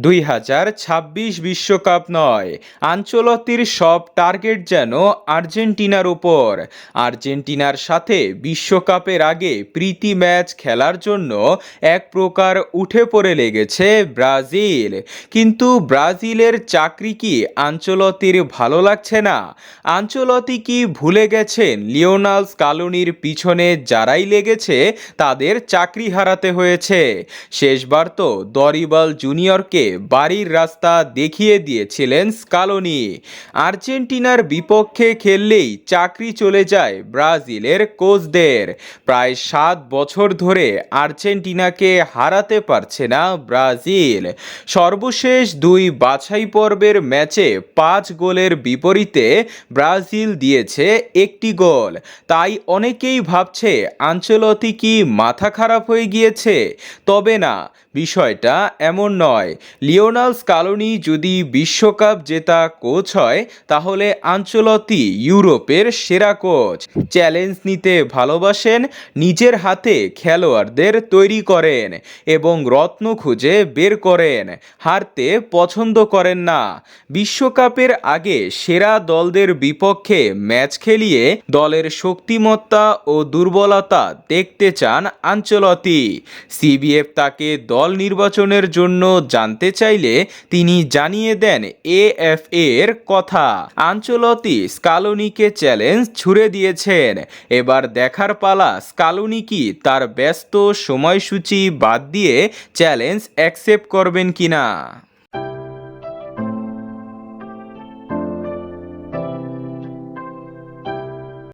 দুই হাজার ছাব্বিশ বিশ্বকাপ নয়। আঞ্চলতির সব টার্গেট যেন আর্জেন্টিনার উপর। আর্জেন্টিনার সাথে বিশ্বকাপের আগে প্রীতি ম্যাচ খেলার জন্য এক প্রকার উঠে পড়ে লেগেছে ব্রাজিল। কিন্তু ব্রাজিলের চাকরি কি আঞ্চলতির ভালো লাগছে না? আঞ্চলতি কি ভুলে গেছেন লিওনাল স্কালোনির পিছনে যারাই লেগেছে, তাদের চাকরি হারাতে হয়েছে। শেষবার তো দরিবাল জুনিয়রকে বাড়ির রাস্তা দেখিয়ে দিয়েছিলেন স্কালোনি। আর্জেন্টিনার বিপক্ষে খেললেই চাকরি চলে যায় ব্রাজিলের কোচদের। প্রায় সাত বছর ধরে আর্জেন্টিনাকে হারাতে পারছে না ব্রাজিল। সর্বশেষ দুই বাছাই পর্বের ম্যাচে পাঁচ গোলের বিপরীতে ব্রাজিল দিয়েছে একটি গোল। তাই অনেকেই ভাবছে আঞ্চলতি কি মাথা খারাপ হয়ে গিয়েছে? তবে না, বিষয়টা এমন নয়। লিওনাল স্কালোনি যদি বিশ্বকাপ জেতা কোচ হয়, তাহলে আঞ্চলতি ইউরোপের সেরা কোচ। চ্যালেঞ্জ নিতে ভালোবাসেন, নিজের হাতে খেলোয়াড়দের তৈরি করেন এবং রত্ন খুঁজে বের করেন। হারতে পছন্দ করেন না। বিশ্বকাপের আগে সেরা দলদের বিপক্ষে ম্যাচ খেলিয়ে দলের শক্তিমত্তা ও দুর্বলতা দেখতে চান আঞ্চলতি। সিবিএফ তাকে দল নির্বাচনের জন্য জানতে চাইলে তিনি জানিয়ে দেন এএফ এর কথা। আঞ্চলতি স্কালোনিকে চ্যালেঞ্জ ছুড়ে দিয়েছেন। এবার দেখার পালা স্কালোনি কি তার ব্যস্ত সময়সূচি বাদ দিয়ে চ্যালেঞ্জ অ্যাকসেপ্ট করবেন কিনা?